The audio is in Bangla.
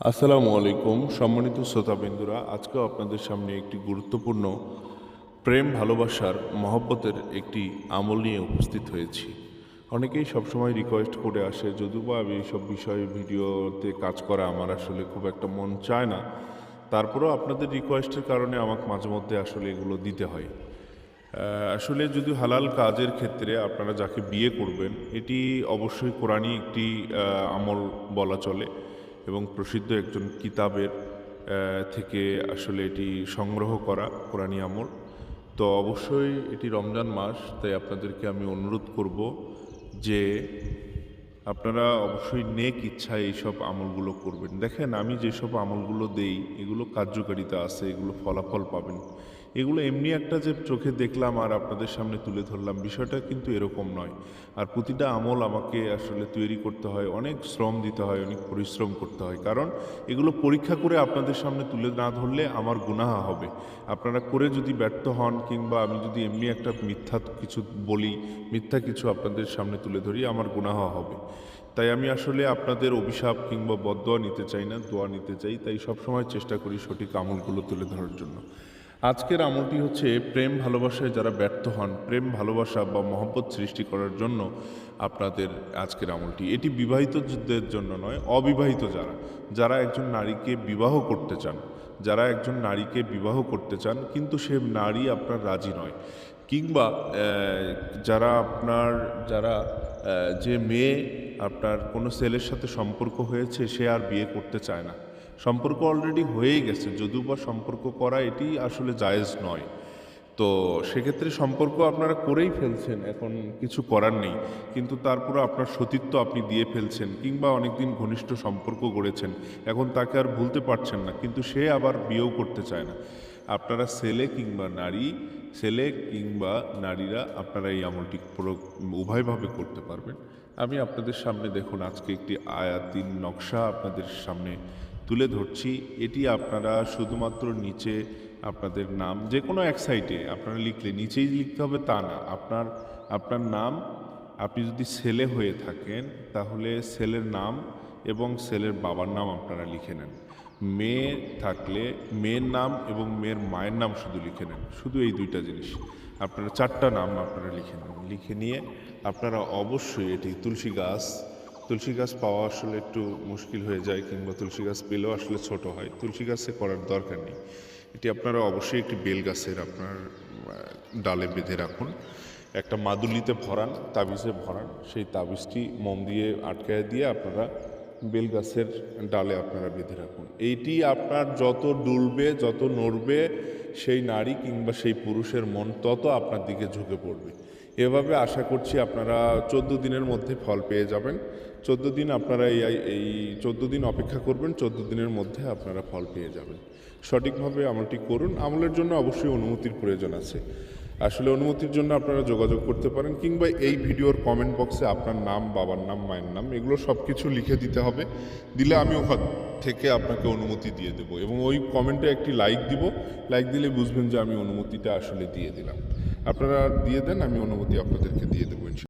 আসসালামু আলাইকুম, সম্মানিত শ্রোতাবিন্দুরা, আজকেও আপনাদের সামনে একটি গুরুত্বপূর্ণ প্রেম, ভালোবাসার, মহব্বতের একটি আমল নিয়ে উপস্থিত হয়েছি। অনেকেই সবসময় রিকোয়েস্ট করে আসে যদিও বা আমি এইসব বিষয়ে ভিডিওতে কাজ করা আমার আসলে খুব একটা মন চায় না। তারপরেও আপনাদের রিকোয়েস্টের কারণে আমাকে মাঝে মধ্যে আসলে এগুলো দিতে হয়। আসলে যদি হালাল কাজের ক্ষেত্রে আপনারা যাকে বিয়ে করবেন, এটি অবশ্যই কোরআনই একটি আমল বলা চলে। এবং প্রসিদ্ধ একজন কিতাবের থেকে আসলে এটি সংগ্রহ করা কোরআনী আমল। তো অবশ্যই এটি রমজান মাস, তাই আপনাদেরকে আমি অনুরোধ করব যে আপনারা অবশ্যই নেক ইচ্ছায় এইসব আমলগুলো করবেন। দেখেন, আমি যেসব আমলগুলো দেই, এগুলো কার্যকারিতা আছে, এগুলো ফলাফল পাবেন। এগুলো এমনি একটা যে চোখে দেখলাম আর আপনাদের সামনে তুলে ধরলাম, বিষয়টা কিন্তু এরকম নয়। আর প্রতিটা আমল আমাকে আসলে তৈরি করতে হয়, অনেক শ্রম দিতে হয়, অনেক পরিশ্রম করতে হয়। কারণ এগুলো পরীক্ষা করে আপনাদের সামনে তুলে না ধরলে আমার গুনাহা হবে। আপনারা করে যদি ব্যর্থ হন কিংবা আমি যদি এমনি একটা মিথ্যা কিছু বলি, মিথ্যা কিছু আপনাদের সামনে তুলে ধরি, আমার গুনাহা হবে। তাই আমি আসলে আপনাদের অভিশাপ কিংবা বদোয়া নিতে চাই না, দোয়া নিতে চাই। তাই সবসময় চেষ্টা করি সঠিক আমলগুলো তুলে ধরার জন্য। আজকের আমলটি হচ্ছে প্রেম ভালোবাসায় যারা ব্যর্থ হন, প্রেম ভালোবাসা বা মহব্বত সৃষ্টি করার জন্য আপনাদের আজকের আমলটি। এটি বিবাহিত বিবাহিতদের জন্য নয়, অবিবাহিত যারা যারা একজন নারীকে বিবাহ করতে চান, যারা একজন নারীকে বিবাহ করতে চান, কিন্তু সে নারী আপনার রাজি নয়। কিংবা যারা আপনার, যারা যে মেয়ে আপনার কোনো ছেলের সাথে সম্পর্ক হয়েছে, সে আর বিয়ে করতে চায় না। সম্পর্ক অলরেডি হয়েই গেছে, যদিও বা সম্পর্ক করা এটি আসলে জায়েজ নয়। তো সেক্ষেত্রে সম্পর্ক আপনারা করেই ফেলছেন, এখন কিছু করার নেই। কিন্তু তারপরে আপনার সতীত্ব আপনি দিয়ে ফেলছেন, কিংবা অনেকদিন ঘনিষ্ঠ সম্পর্ক গড়েছেন, এখন তাকে আর ভুলতে পারছেন না, কিন্তু সে আবার বিয়েও করতে চায় না। আপনারা ছেলে কিংবা নারী, ছেলে কিংবা নারীরা আপনারা এই আমলটি প্রয়োগ উভয়ভাবে করতে পারবেন। আমি আপনাদের সামনে দেখুন, আজকে একটি আয়াতিন নকশা আপনাদের সামনে তুলে ধরছি, এটি আপনারা শুধুমাত্র নিচে আপনাদের নাম, যে কোনো এক সাইটে আপনারা লিখলে, নিচেই লিখতে হবে তা না, আপনার আপনার নাম, আপনি যদি ছেলে হয়ে থাকেন, তাহলে ছেলের নাম এবং ছেলের বাবার নাম আপনারা লিখে নেন। মেয়ে থাকলে মেয়ের নাম এবং মেয়ের মায়ের নাম শুধু লিখে নেন, শুধু এই দুইটা জিনিস। আপনারা চারটা নাম আপনারা লিখে নেন, লিখে নিয়ে আপনারা অবশ্যই এটি তুলসী গাছ তুলসী গাছ পাওয়া আসলে একটু মুশকিল হয়ে যায়, কিংবা তুলসী গাছ পেলেও আসলে ছোট হয়। তুলসী গাছে করার দরকার নেই। এটি আপনারা অবশ্যই একটি বেল গাছের আপনার ডালে বেঁধে রাখুন। একটা মাদুলিতে ভরান, তাবিজে ভরান। সেই তাবিজটি মোম দিয়ে আটকায় দিয়ে আপনারা বেল গাছের ডালে আপনারা বেঁধে রাখুন। এইটি আপনার যত ডুলবে, যত নড়বে, সেই নারী কিংবা সেই পুরুষের মন তত আপনার দিকে ঝুঁকে পড়বে। এভাবে আশা করছি আপনারা চোদ্দ দিনের মধ্যে ফল পেয়ে যাবেন। চোদ্দ দিন আপনারা এই এই চোদ্দ দিন অপেক্ষা করবেন, চোদ্দ দিনের মধ্যে আপনারা ফল পেয়ে যাবেন। সঠিকভাবে আমলটি করুন। আমলের জন্য অবশ্যই অনুমতির প্রয়োজন আছে। আসলে অনুমতির জন্য আপনারা যোগাযোগ করতে পারেন কিংবা এই ভিডিওর কমেন্ট বক্সে আপনার নাম, বাবার নাম, মায়ের নাম, এগুলো সব কিছু লিখে দিতে হবে। দিলে আমি ওখান থেকে আপনাকে অনুমতি দিয়ে দেবো এবং ওই কমেন্টে একটি লাইক দিব। লাইক দিলে বুঝবেন যে আমি অনুমতিটা আসলে দিয়ে দিলাম। আপনারা দিয়ে দেন আমি অনুমতি আপনাদেরকে দিয়ে দেবো।